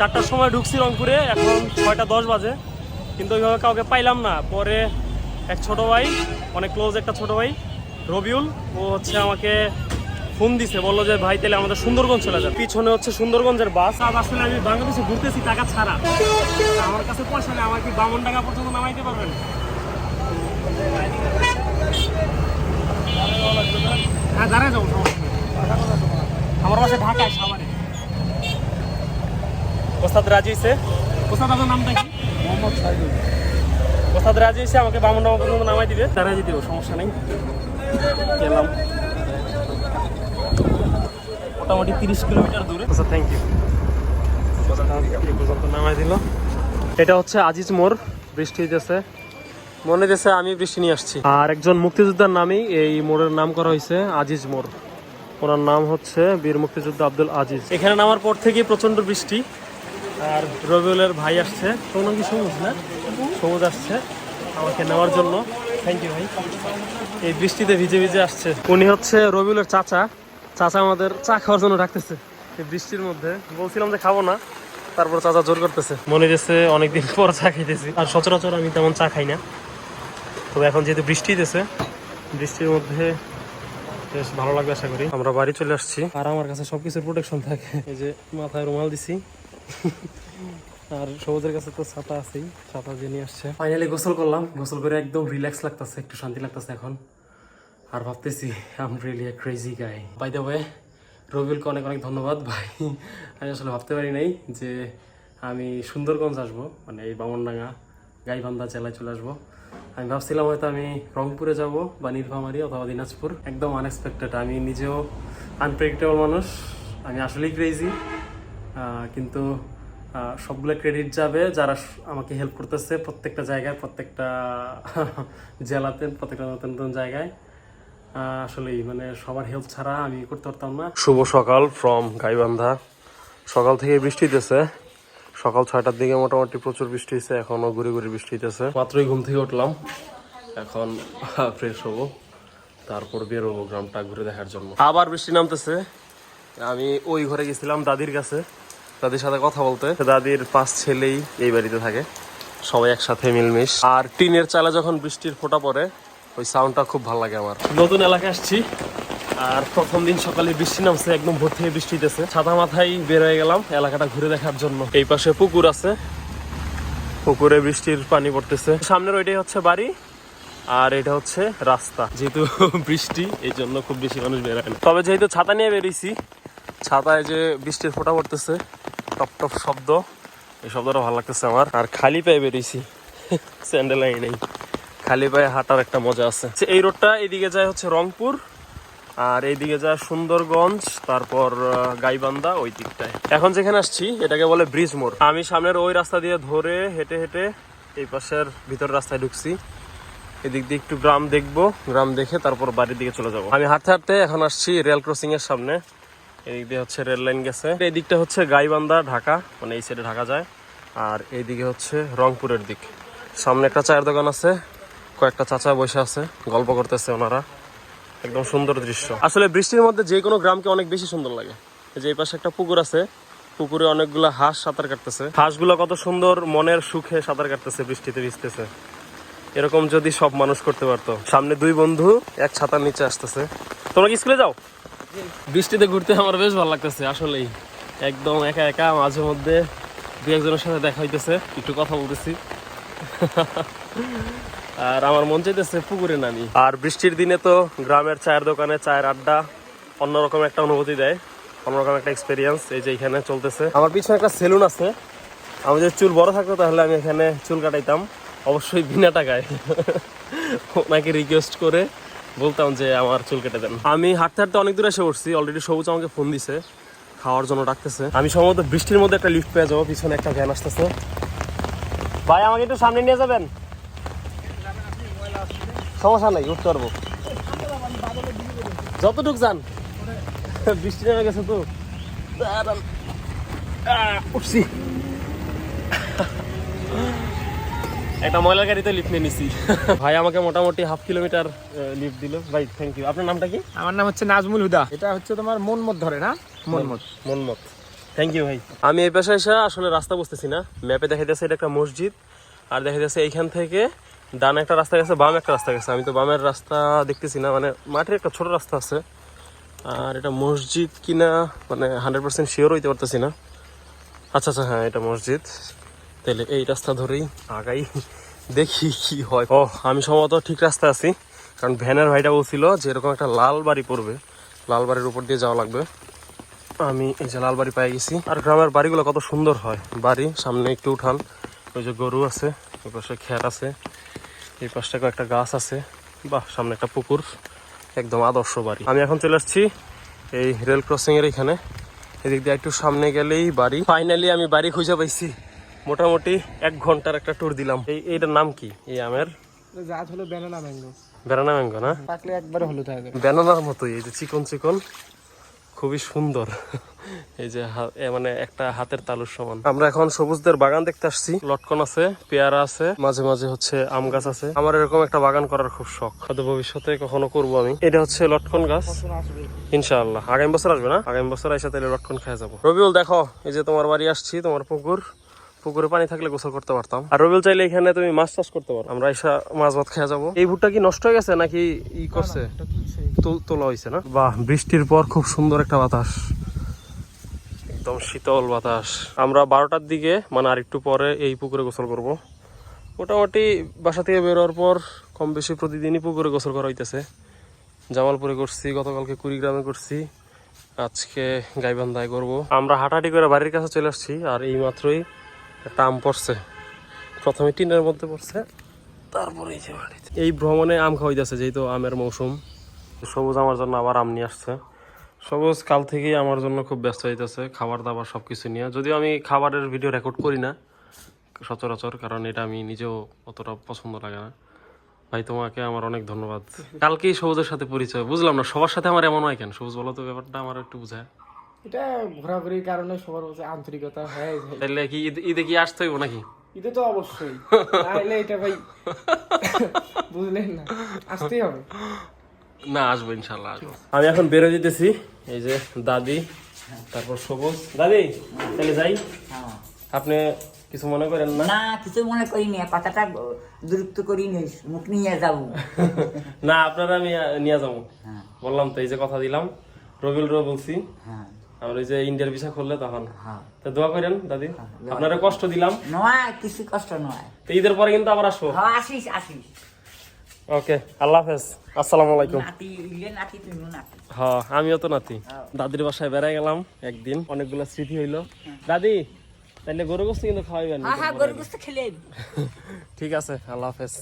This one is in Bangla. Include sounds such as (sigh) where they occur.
চারটার সময় ঢুকছি রংপুরে, এখন ছয়টা দশ বাজে। কিন্তু ওইভাবে কাউকে পাইলাম না। পরে এক ছোট ভাই, অনেক ক্লোজ একটা ছোট ভাই, রবিউল, ও হচ্ছে আমাকে ফোন দিছে। বলল যে, ভাই, তাহলে আমাদের সুন্দরগঞ্জ চলে যাবে। পিছনে হচ্ছে সুন্দরগঞ্জের বাস। আজ আসলে আমি বাংলাদেশে ঘুরতেছি টাকা ছাড়া। আমার কাছে পয়সা নেই, আমার কি বামন টাকা পর্যন্ত নামাইতে পারবেন? হ্যাঁ দাঁড়ায় যাব আমার বাসা ঢাকায় সাভারে। ওস্তাদ রাজি হয়েছে ওস্তাদ আপনার নামটা কি? মোহাম্মদ সাইদুল। ওস্তাদ রাজি হয়েছে আমাকে বামনডাঙ্গা পর্যন্ত নামাই দিবে। তারা দিব সমস্যা নেই। গেলাম মোটামুটি তিরিশ কিলোমিটার দূরে। আচ্ছা থ্যাংক ইউ পর্যন্ত নামাই দিল। এটা হচ্ছে আজিজ মোড়। বৃষ্টি হইতেছে। মনে দিতেছে আমি বৃষ্টি নিয়ে আসছি। আর একজন মুক্তিযোদ্ধার নামেই এই মোড়ের নাম করা হয়েছে আজিজ মোড়। ওনার নাম হচ্ছে বীর মুক্তিযোদ্ধা আব্দুল আজিজ। এখানে নামার পর থেকেই প্রচণ্ড বৃষ্টি। আর রবিউলের ভাই আসছে। তোর নাম কি সবুজ না? সবুজ আসছে আমাকে নেওয়ার জন্য। থ্যাংক ইউ ভাই। এই বৃষ্টিতে ভিজে ভিজে আসছে। উনি হচ্ছে রবিউলের চাচা। চাচা আমাদের চা খাওয়ার জন্য ডাকতেছে। এই বৃষ্টির মধ্যে। বলছিলাম যে খাব না। তারপর চাচা জোর করতেছে। মনে হচ্ছে অনেকদিন পর চা খাইতেছি। আর সচরাচর আমি তেমন চা খাই না। তবে এখন যেহেতু বৃষ্টি দিতেছে বৃষ্টির মধ্যে বেশ ভালো লাগবে আশা করি। আমরা বাড়ি চলে আসছি। আর আমার কাছে সবকিছুর প্রোটেকশন থাকে। এই যে মাথায় রুমাল দিছি। আর সবুজের কাছে তো ছাতা আছেই, ছাতা দিয়ে নিয়ে আসছে। ফাইনালি গোসল করলাম, গোসল করে একদম রিল্যাক্স লাগতেছে, একটু শান্তি লাগতেছে এখন। আর ভাবতেছি I'm really a crazy guy by the way রবিউলকে অনেক অনেক ধন্যবাদ, ভাই। আমি আসলে ভাবতে পারি নাই যে আমি সুন্দরগঞ্জ আসব মানে এই বামনডাঙ্গা, গাইবান্ধা জেলায় চলে আসব। আমি ভাবছিলাম হয়তো আমি রংপুরে যাব বা নীলফামারী অথবা দিনাজপুর, একদম আনএক্সপেক্টেড আমি নিজেও আনপ্রেডিক্টেবল মানুষ, আমি আসলেই ক্রেজি কিন্তু সবগুলো ক্রেডিট যাবে যারা আমাকে হেল্প করতেছে প্রত্যেকটা জায়গায় প্রত্যেকটা (laughs) জেলাতে প্রত্যেকটা নতুন নতুন জায়গায়। আসলেই মানে সবার হেল্প ছাড়া আমি করতে পারতাম না। শুভ সকাল ফ্রম গাইবান্ধা। সকাল থেকে বৃষ্টি হইতেছে। সকাল ছয়টার দিকে মোটামুটি প্রচুর বৃষ্টি হয়েছে এখনও ঘুরে ঘুরে বৃষ্টি হইতেছে। মাত্রই ঘুম থেকে উঠলাম। এখন (laughs) ফ্রেশ হব। তারপর বেরোবো গ্রামটা ঘুরে দেখার জন্য। আবার বৃষ্টি নামতেছে। আমি ওই ঘরে গেছিলাম দাদির কাছে, দাদির সাথে কথা বলতে। দাদির পাঁচ ছেলেই এই বাড়িতে থাকে, সবাই একসাথে মিলমিশ। আর টিনের চালে যখন বৃষ্টির ফোঁটা পড়ে, ওই সাউন্ডটা খুব ভালো লাগে আমার। নতুন এলাকায় আসছি, আর প্রথম দিন সকালে বৃষ্টি নামছে, একদম ভোর থেকে বৃষ্টি দিতেছে ছাতা মাথায় বের হয়ে গেলাম, এলাকাটা ঘুরে দেখার জন্য। এই পাশে পুকুর আছে, পুকুরে বৃষ্টির পানি পড়তেছে। সামনের ওইটাই হচ্ছে বাড়ি, আর এটা হচ্ছে রাস্তা। যেহেতু বৃষ্টি, এই জন্য খুব বেশি মানুষ বের হয় তবে যেহেতু ছাতা নিয়ে বেরিয়েছি ছাতায় যে বৃষ্টির ফোঁটা পড়তেছে, টপ টপ শব্দ, এই শব্দটা ভালো লাগতেছে আমার। আর খালি পায়ে বেরিয়েছি, স্যান্ডেল নেই। খালি পায়ে হাঁটার একটা মজা আছে। এই রোডটা এইদিকে যায় হচ্ছে রংপুর, আর এইদিকে যায় সুন্দরগঞ্জ, তারপর গাইবান্ধা ওই দিকটায়। এখন যেখানে আসছি, এটাকে বলে ব্রিজ মোড়। আমি সামনের ওই রাস্তা দিয়ে ধরে হেঁটে হেঁটে এই পাশের ভিতর রাস্তায় ঢুকছি। এদিক দিয়ে একটু গ্রাম দেখব, গ্রাম দেখে তারপর বাড়ির দিকে চলে যাব। আমি হাঁটতে হাঁটতে এখন আসছি রেল ক্রসিং এর সামনে। এদিক দিয়ে হচ্ছে রেল লাইন গেছে। এই দিকটা হচ্ছে গাইবান্ধা, ঢাকা মানে এই সাইডে ঢাকা যায়। আর এইদিকে হচ্ছে রংপুরের দিক। সামনে একটা চায়ের দোকান আছে, কয়েকটা চাচা বসে আছে, গল্প করতেছে ওনারা। একদম সুন্দর দৃশ্য। আসলে বৃষ্টির মধ্যে যে কোনো গ্রামকে অনেক বেশি সুন্দর লাগে। যে এই পাশে একটা পুকুর আছে, পুকুরে অনেকগুলো হাঁস সাঁতার কাটতেছে। হাঁসগুলো কত সুন্দর মনের সুখে সাঁতার কাটতেছে, বৃষ্টিতে ভিজতেছে। এরকম যদি সব মানুষ করতে পারতো। সামনে দুই বন্ধু, এক ছাতার নিচে আসতেছে। তোমরা কি স্কুলে যাও? বৃষ্টিতে ঘুরতে আমার বেশ ভালো লাগতেছে, আসলেই। একদম একা একা, মাঝে মধ্যে দু একজনের সাথে দেখা হইতেছে, একটু কথা বলতেছি। আর আমার মন চাইতেছে পুকুরে নামি। আর বৃষ্টির দিনে তো গ্রামের চায়ের দোকানে চায়ের আড্ডা অন্যরকম একটা অনুভূতি দেয়, অন্যরকম একটা এক্সপিরিয়েন্স এই যে এখানে চলতেছে। আমার পিছনে একটা সেলুন আছে। আমি যদি চুল বড় থাকতো তাহলে আমি এখানে চুল কাটাইতাম, অবশ্যই বিনা টাকায়। (laughs) ওনাকে রিকোয়েস্ট করে বলতাম যে আমার চুল কেটে দেন। আমি হাঁটতে হাঁটতে অনেক দূরে এসে পড়ছি। অলরেডি সবুজ আমাকে ফোন দিছে। খাওয়ার জন্য ডাকতেছে। আমি সম্ভবত বৃষ্টির মধ্যে একটা লিফট পেয়ে যাব পিছনে একটা ভ্যান আসতেছে। ভাই আমাকে একটু সামনে নিয়ে যাবেন? সমস্যা নাই উঠতে পারব। যতটুক যান। বৃষ্টি নেমে গেছে তো। উঠছি। একটা ময়লার গাড়িতে লিফট নিয়ে নিছি। ভাই আমাকে মোটামুটি হাফ কিলোমিটার লিফট দিল। ভাই থ্যাংক ইউ আপনার নামটা কি? আমার নাম হচ্ছে নাজমুল হুদা। এটা হচ্ছে তোমার মনমত ধরে না? মনমত মনমত থ্যাংক ইউ ভাই। আমি এই পেশায় এসে আসলে রাস্তা বুঝতেছি না। ম্যাপে দেখা যাচ্ছে এটা একটা মসজিদ আর দেখা যাচ্ছে এইখান থেকে ডান একটা রাস্তা গেছে বাম একটা রাস্তা গেছে। আমি তো বামের রাস্তা দেখতেছি না মানে মাঠের একটা ছোট রাস্তা আছে। আর এটা মসজিদ কিনা মানে হান্ড্রেড পার্সেন্ট শিওর হইতে পারতেছি না। আচ্ছা আচ্ছা হ্যাঁ এটা মসজিদ। তাহলে এই রাস্তা ধরেই আগাই, দেখি কি হয়। ও, আমি সম্ভবত ঠিক রাস্তায় আছি, কারণ ভ্যানের ভাইটা বলছিল যে এরকম একটা লাল বাড়ি পড়বে, লাল বাড়ির উপর দিয়ে যাওয়া লাগবে। আমি এই যে লাল বাড়ি পেয়ে গেছি। আর গ্রামের বাড়িগুলো কত সুন্দর হয়। বাড়ি, সামনে একটু উঠান, ওই যে গরু আছে ওই পাশে খের আছে, এই পাশটা একটা গাছ আছে, বাহ, সামনে একটা পুকুর, একদম আদর্শ বাড়ি। আমি এখন চলে আসছি এই রেল ক্রসিং এর এখানে। এদিক দিয়ে একটু সামনে গেলেই বাড়ি। ফাইনালি আমি বাড়ি খুঁজে পাইছি। মোটামুটি এক ঘণ্টার একটা ট্যুর দিলাম। এই এইটার নাম কি? এই আমের? জাত হলো ব্যানানা ম্যাঙ্গো বেড়ানা ম্যাঙ্গো না? পাকলে একবারে হলুদ হয়ে যাবে। ব্যানানার মতোই এই যে চিকন চিকন খুবই সুন্দর। এই যে মানে একটা হাতের তালুর সমান। আমরা এখন সবুজদের বাগান দেখতে আসছি। লটকন আছে পেয়ারা আছে মাঝে মাঝে হচ্ছে আম গাছ আছে। আমার এরকম একটা বাগান করার খুব শখ। হয়তো ভবিষ্যতে কখনো করব আমি। এটা হচ্ছে লটকন গাছ। ইনশাআল্লাহ। আগামী বছর আসবে না? আগামী বছর এসে তাহলে লটকন খেয়ে যাব। রবিউল দেখো এই যে তোমার বাড়ি আসছি তোমার পুকুর। পুকুরে পানি থাকলে গোসল করতে পারতাম। আর রবিউল চাইলে এখানে তুমি মাছ চাষ করতে পারো। আমরা এসে মাছ ভাত খেয়ে যাব। এই ভুট্টা কি নষ্ট হয়ে গেছে নাকি ই করছে? তোলা হয়েছে না? বাহ বৃষ্টির পর খুব সুন্দর একটা বাতাস। একদম শীতল বাতাস। আমরা বারোটার দিকে মানে আর একটু পরে এই পুকুরে গোসল করব। মোটামুটি বাসা থেকে বেরোয়ার পর কম বেশি প্রতিদিনই পুকুরে গোসল করা হইতেছে। জামালপুরে করছি গতকালকে কুড়িগ্রামে করছি। আজকে গাইবান্ধায় করব। আমরা হাঁটাহাঁটি করে বাড়ির কাছে চলে আসছি আর এই মাত্রই একটা আম পড়ছে। প্রথমে টিনের মধ্যে পড়ছে, তারপরে এই যে বাড়িতে। এই ভ্রমণে আম খাওয়াইতেছে, যেহেতু আমের মৌসুম। সবুজ আমার জন্য আবার আম নিয়ে আসছে। সবুজ কাল থেকেই আমার জন্য খুব ব্যস্ত হইতেছে, খাবার দাবার সব কিছু নিয়ে। যদিও আমি খাবারের ভিডিও রেকর্ড করি না, সচরাচর, কারণ এটা আমি নিজেও অতটা পছন্দ লাগে না। ভাই, তোমাকে আমার অনেক ধন্যবাদ। কালকেই সবুজের সাথে পরিচয়, বুঝলাম না, সবার সাথে আমার এমন হয় কেন? সবুজ বলো তো ব্যাপারটা আমার একটু বুঝায়। এটা ঘোরাঘুরির কারণে সবার কাছে আন্তরিকতা হয়ে যায়। তাহলে কি ঈদে কি আসতে হইব নাকি? এটা তো অবশ্যই। তাহলে এটা ভাই (laughs) বুঝলেন না আসতেই হবে। না আসব ইনশাল্লাহ আসব। আমি এখন বেরো যেতেছি এই যে দাদি তারপর সবুজ। দাদি তাহলে যাই। হ্যাঁ। আপনি কিছু মনে করেন না? না কিছু মনে করিনি কথাটা দূরত্ব করিনি মুখ নিয়ে যাব। না আপনারা আমি নিয়ে যাব। হ্যাঁ। বললাম তো এই যে কথা দিলাম। রবিল রো বলছি। হ্যাঁ। ওই যে ইন্ডিয়ার ভিসা খুললে তখন। হ্যাঁ। তো দোয়া করেন দাদি। আপনারা কষ্ট দিলাম। নয় কিছু কষ্ট নয়। তো ঈদের পরে কিন্তু আবার আসব। হ্যাঁ আসিস আসিস। ওকে আল্লাহ হাফেজ। আসসালামু আলাইকুম। হ্যাঁ আমিও তো নাতি। দাদির বাসায় বেড়াই গেলাম একদিন অনেকগুলো স্মৃতি হইল। দাদি তাহলে গরু গোস্ত কিন্তু খাওয়াইবেন। হ্যাঁ হ্যাঁ (laughs) ঠিক আছে আল্লাহ হাফেজ।